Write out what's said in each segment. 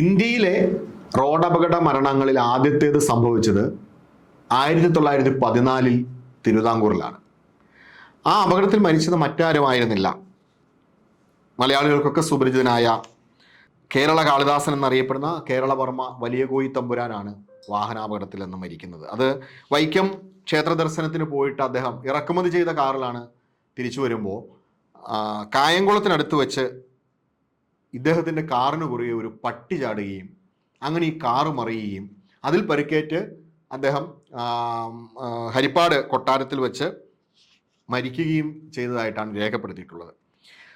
ഇന്ത്യയിലെ റോഡപകട മരണങ്ങളിൽ ആദ്യത്തേത് സംഭവിച്ചത് ആയിരത്തി തൊള്ളായിരത്തി പതിനാലിൽ തിരുവിതാംകൂറിലാണ്. ആ അപകടത്തിൽ മരിച്ചത് മറ്റാരുമായിരുന്നില്ല. മലയാളികൾക്കൊക്കെ സുപരിചിതനായ കേരള കാളിദാസൻ എന്നറിയപ്പെടുന്ന കേരളവർമ്മ വലിയ കോയി തമ്പുരാനാണ് വാഹനാപകടത്തിൽ നിന്ന് മരിക്കുന്നത്. അത് വൈക്കം ക്ഷേത്ര ദർശനത്തിന് പോയിട്ട് അദ്ദേഹം ഇറക്കുമതി ചെയ്ത കാറിലാണ് തിരിച്ചു വരുമ്പോൾ കായംകുളത്തിനടുത്ത് വെച്ച് ഇദ്ദേഹത്തിന്റെ കാറിന് കുറുകെ ഒരു പട്ടി ചാടുകയും അങ്ങനെ ഈ കാറ് മറിയുകയും അതിൽ പരിക്കേറ്റ് അദ്ദേഹം ഹരിപ്പാട് കൊട്ടാരത്തിൽ വെച്ച് മരിക്കുകയും ചെയ്തതായിട്ടാണ് രേഖപ്പെടുത്തിയിട്ടുള്ളത്.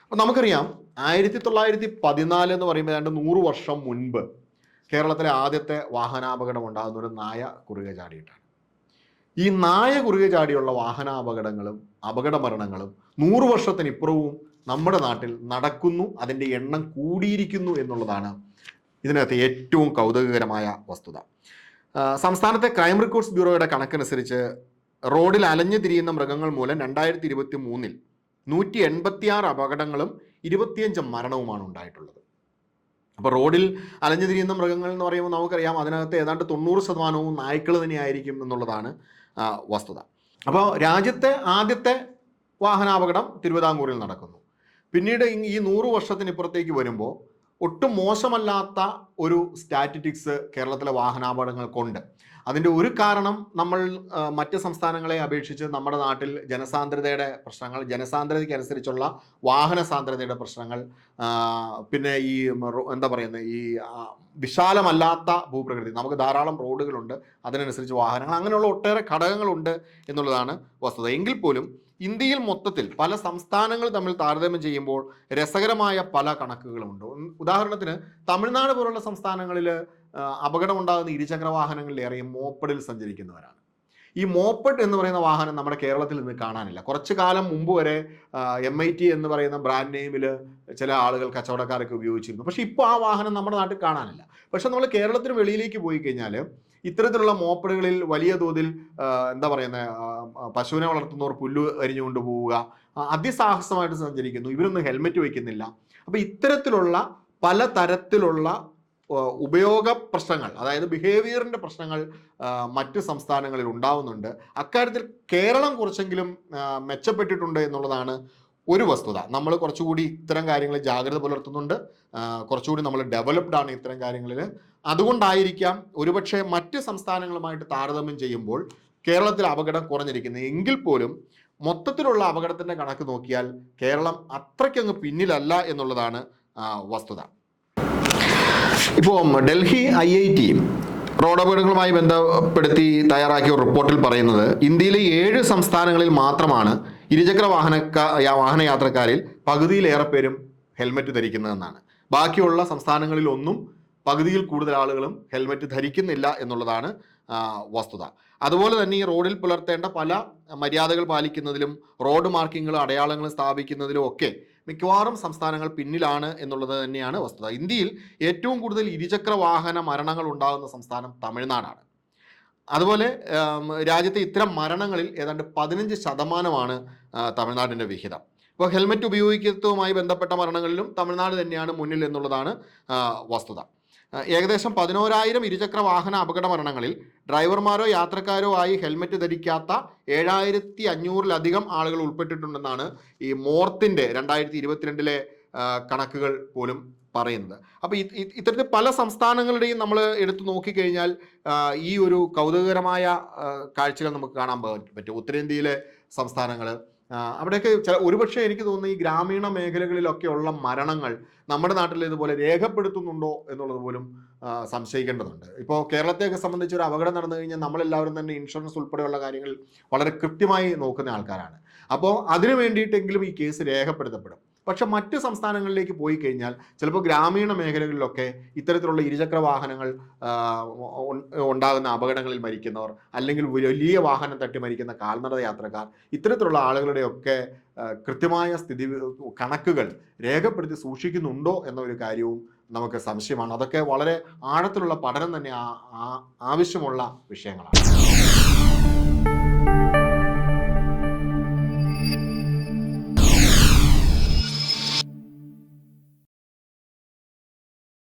അപ്പോൾ നമുക്കറിയാം ആയിരത്തി തൊള്ളായിരത്തി പതിനാല് എന്ന് പറയുമ്പോൾ ഏതാണ്ട് നൂറ് വർഷം മുൻപ് കേരളത്തിലെ ആദ്യത്തെ വാഹനാപകടം ഉണ്ടാകുന്ന ഒരു നായ കുറുകെ ചാടിയിട്ടാണ്. ഈ നായ കുറുകെ ചാടിയുള്ള വാഹനാപകടങ്ങളും അപകട മരണങ്ങളും നൂറ് വർഷത്തിനിപ്പുറവും നമ്മുടെ നാട്ടിൽ നടക്കുന്നു അതിന്റെ എണ്ണം കൂടിയിരിക്കുന്നു എന്നുള്ളതാണ് ഇതിനകത്ത് ഏറ്റവും കൗതുകകരമായ വസ്തുത. സംസ്ഥാനത്തെ ക്രൈം റെക്കോർഡ്സ് ബ്യൂറോയുടെ കണക്കനുസരിച്ച് റോഡിൽ അലഞ്ഞു തിരിയുന്ന മൃഗങ്ങൾ മൂലം രണ്ടായിരത്തി ഇരുപത്തി മൂന്നിൽ നൂറ്റി എൺപത്തിയാറ് അപകടങ്ങളും ഇരുപത്തിയഞ്ച് മരണവുമാണ് ഉണ്ടായിട്ടുള്ളത്. അപ്പോൾ റോഡിൽ അലഞ്ഞു തിരിയുന്ന മൃഗങ്ങൾ എന്ന് പറയുമ്പോൾ നമുക്കറിയാം അതിനകത്ത് ഏതാണ്ട് തൊണ്ണൂറ് ശതമാനവും നായ്ക്കൾ തന്നെയായിരിക്കും എന്നുള്ളതാണ് വസ്തുത. അപ്പോൾ രാജ്യത്തെ ആദ്യത്തെ വാഹനാപകടം തിരുവിതാംകൂറിൽ നടക്കുന്നു. പിന്നീട് ഈ- നൂറ് വർഷത്തിനിപ്പുറത്തേക്ക് വരുമ്പോൾ ഒട്ടും മോശമല്ലാത്ത ഒരു സ്റ്റാറ്റിറ്റിക്സ് കേരളത്തിലെ വാഹനാപകടങ്ങൾക്കുണ്ട്. അതിന്റെ ഒരു കാരണം നമ്മൾ മറ്റ് സംസ്ഥാനങ്ങളെ അപേക്ഷിച്ച് നമ്മുടെ നാട്ടിൽ ജനസാന്ദ്രതയുടെ പ്രശ്നങ്ങൾ ജനസാന്ദ്രതയ്ക്ക് അനുസരിച്ചുള്ള വാഹന സാന്ദ്രതയുടെ പ്രശ്നങ്ങൾ പിന്നെ ഈ എന്താ പറയുന്നത് ഈ വിശാലമല്ലാത്ത ഭൂപ്രകൃതി. നമുക്ക് ധാരാളം റോഡുകളുണ്ട് അതിനനുസരിച്ച് വാഹനങ്ങൾ അങ്ങനെയുള്ള ഒട്ടേറെ ഘടകങ്ങളുണ്ട് എന്നുള്ളതാണ് വസ്തുത. എങ്കിൽ പോലും ഇന്ത്യയിൽ മൊത്തത്തിൽ പല സംസ്ഥാനങ്ങൾ തമ്മിൽ താരതമ്യം ചെയ്യുമ്പോൾ രസകരമായ പല കണക്കുകളുമുണ്ട് ഉദാഹരണത്തിന് തമിഴ്നാട് പോലുള്ള സംസ്ഥാനങ്ങളിൽ അപകടം ഉണ്ടാകുന്ന ഇരുചക്ര വാഹനങ്ങളിലേറെയും മോപ്പഡിൽ സഞ്ചരിക്കുന്നവരാണ്. ഈ മോപ്പഡ് എന്ന് പറയുന്ന വാഹനം നമ്മുടെ കേരളത്തിൽ ഇന്ന് കാണാനില്ല. കുറച്ചു കാലം മുമ്പ് വരെ എം ഐ ടി എന്ന് പറയുന്ന ബ്രാൻഡ് നെയിമിൽ ചില ആളുകൾ കച്ചവടക്കാരൊക്കെ ഉപയോഗിച്ചിരുന്നു. പക്ഷേ ഇപ്പോൾ ആ വാഹനം നമ്മുടെ നാട്ടിൽ കാണാനില്ല. പക്ഷെ നമ്മൾ കേരളത്തിന് വെളിയിലേക്ക് പോയി കഴിഞ്ഞാൽ ഇത്തരത്തിലുള്ള മോപ്പഡുകളിൽ വലിയ തോതിൽ എന്താ പറയുന്നത് പശുവിനെ വളർത്തുന്നവർ പുല്ല് അരിഞ്ഞുകൊണ്ട് പോവുക അതിസാഹസമായിട്ട് സഞ്ചരിക്കുന്നു. ഇവരൊന്നും ഹെൽമെറ്റ് വയ്ക്കുന്നില്ല. അപ്പോൾ ഇത്തരത്തിലുള്ള പല തരത്തിലുള്ള ഉപയോഗ പ്രശ്നങ്ങൾ അതായത് ബിഹേവിയറിന്റെ പ്രശ്നങ്ങൾ മറ്റ് സംസ്ഥാനങ്ങളിൽ ഉണ്ടാവുന്നുണ്ട്. അക്കാര്യത്തിൽ കേരളം കുറച്ചെങ്കിലും മെച്ചപ്പെട്ടിട്ടുണ്ട് എന്നുള്ളതാണ് ഒരു വസ്തുത. നമ്മൾ കുറച്ചുകൂടി ഇത്തരം കാര്യങ്ങളിൽ ജാഗ്രത പുലർത്തുന്നുണ്ട്. കുറച്ചുകൂടി നമ്മൾ ഡെവലപ്ഡ് ആണ് ഇത്തരം കാര്യങ്ങളിൽ. അതുകൊണ്ടായിരിക്കാം ഒരുപക്ഷെ മറ്റ് സംസ്ഥാനങ്ങളുമായിട്ട് താരതമ്യം ചെയ്യുമ്പോൾ കേരളത്തിൽ അപകടം കുറഞ്ഞിരിക്കുന്നത്. എങ്കിൽ പോലും മൊത്തത്തിലുള്ള അപകടത്തിന്റെ കണക്ക് നോക്കിയാൽ കേരളം അത്രയ്ക്കങ്ങ് പിന്നിലല്ല എന്നുള്ളതാണ് വസ്തുത. ഇപ്പോൾ Delhi I I T road അപകടങ്ങളുമായി ബന്ധപ്പെടുത്തി തയ്യാറാക്കിയ റിപ്പോർട്ടിൽ പറയുന്നത് ഇന്ത്യയിലെ ഏഴ് സംസ്ഥാനങ്ങളിൽ മാത്രമാണ് ഇരുചക്ര വാഹന വാഹന വാഹനയാത്രക്കാരിൽ പകുതിയിലേറെ പേരും ഹെൽമെറ്റ് ധരിക്കുന്നതെന്നാണ് ബാക്കിയുള്ള സംസ്ഥാനങ്ങളിൽ ഒന്നും പകുതിയിൽ കൂടുതൽ ആളുകളും ഹെൽമെറ്റ് ധരിക്കുന്നില്ല എന്നുള്ളതാണ് വസ്തുത. അതുപോലെ തന്നെ ഈ റോഡിൽ പുലർത്തേണ്ട പല മര്യാദകൾ പാലിക്കുന്നതിലും റോഡ് മാർക്കിങ്ങുകളും അടയാളങ്ങളും സ്ഥാപിക്കുന്നതിലും ഒക്കെ മിക്കവാറും സംസ്ഥാനങ്ങൾ പിന്നിലാണ് എന്നുള്ളത് തന്നെയാണ് വസ്തുത. ഇന്ത്യയിൽ ഏറ്റവും കൂടുതൽ ഇരുചക്ര വാഹന മരണങ്ങൾ ഉണ്ടാകുന്ന സംസ്ഥാനം തമിഴ്നാടാണ്. അതുപോലെ രാജ്യത്തെ ഇത്തരം മരണങ്ങളിൽ ഏതാണ്ട് പതിനഞ്ച് ശതമാനമാണ് തമിഴ്നാടിന്റെ വിഹിതം. ഇപ്പോൾ ഹെൽമെറ്റ് ഉപയോഗിക്കുന്നതുമായി ബന്ധപ്പെട്ട മരണങ്ങളിലും തമിഴ്നാട് തന്നെയാണ് മുന്നിൽ എന്നുള്ളതാണ് വസ്തുത. ഏകദേശം പതിനോരായിരം ഇരുചക്ര വാഹന അപകട മരണങ്ങളിൽ ഡ്രൈവർമാരോ യാത്രക്കാരോ ആയി ഹെൽമെറ്റ് ധരിക്കാത്ത ഏഴായിരത്തി അഞ്ഞൂറിലധികം ആളുകൾ ഉൾപ്പെട്ടിട്ടുണ്ടെന്നാണ് ഈ മോർത്തിന്റെ രണ്ടായിരത്തി ഇരുപത്തിരണ്ടിലെ കണക്കുകൾ പോലും പറയുന്നത്. അപ്പോൾ ഇത്തരത്തിൽ പല സംസ്ഥാനങ്ങളുടെയും നമ്മൾ എടുത്തു നോക്കിക്കഴിഞ്ഞാൽ ഈ ഒരു കൗതുകകരമായ കാഴ്ചകൾ നമുക്ക് കാണാൻ പറ്റും. ഉത്തരേന്ത്യയിലെ സംസ്ഥാനങ്ങൾ അവിടെയൊക്കെ ചില ഒരുപക്ഷെ എനിക്ക് തോന്നുന്നു ഈ ഗ്രാമീണ മേഖലകളിലൊക്കെ ഉള്ള മരണങ്ങൾ നമ്മുടെ നാട്ടിൽ ഇതുപോലെ രേഖപ്പെടുത്തുന്നുണ്ടോ എന്നുള്ളത് പോലും സംശയിക്കേണ്ടതുണ്ട്. ഇപ്പോൾ കേരളത്തെയൊക്കെ സംബന്ധിച്ച് ഒരു അപകടം നടന്നു കഴിഞ്ഞാൽ നമ്മളെല്ലാവരും തന്നെ ഇൻഷുറൻസ് ഉൾപ്പെടെയുള്ള കാര്യങ്ങൾ വളരെ കൃത്യമായി നോക്കുന്ന ആൾക്കാരാണ്. അപ്പോൾ അതിനു വേണ്ടിയിട്ടെങ്കിലും ഈ കേസ് രേഖപ്പെടുത്തപ്പെടും. പക്ഷെ മറ്റ് സംസ്ഥാനങ്ങളിലേക്ക് പോയി കഴിഞ്ഞാൽ ചിലപ്പോൾ ഗ്രാമീണ മേഖലകളിലൊക്കെ ഇത്തരത്തിലുള്ള ഇരുചക്ര വാഹനങ്ങൾ ഉണ്ടാകുന്ന അപകടങ്ങളിൽ മരിക്കുന്നവർ അല്ലെങ്കിൽ വലിയ വാഹനം തട്ടി മരിക്കുന്ന കാൽനട യാത്രക്കാർ ഇത്തരത്തിലുള്ള ആളുകളുടെയൊക്കെ കൃത്യമായ സ്ഥിതി കണക്കുകൾ രേഖപ്പെടുത്തി സൂക്ഷിക്കുന്നുണ്ടോ എന്ന ഒരു കാര്യവും നമുക്ക് സംശയമാണ്. അതൊക്കെ വളരെ ആഴത്തിലുള്ള പഠനം തന്നെ ആവശ്യമുള്ള വിഷയങ്ങളാണ്.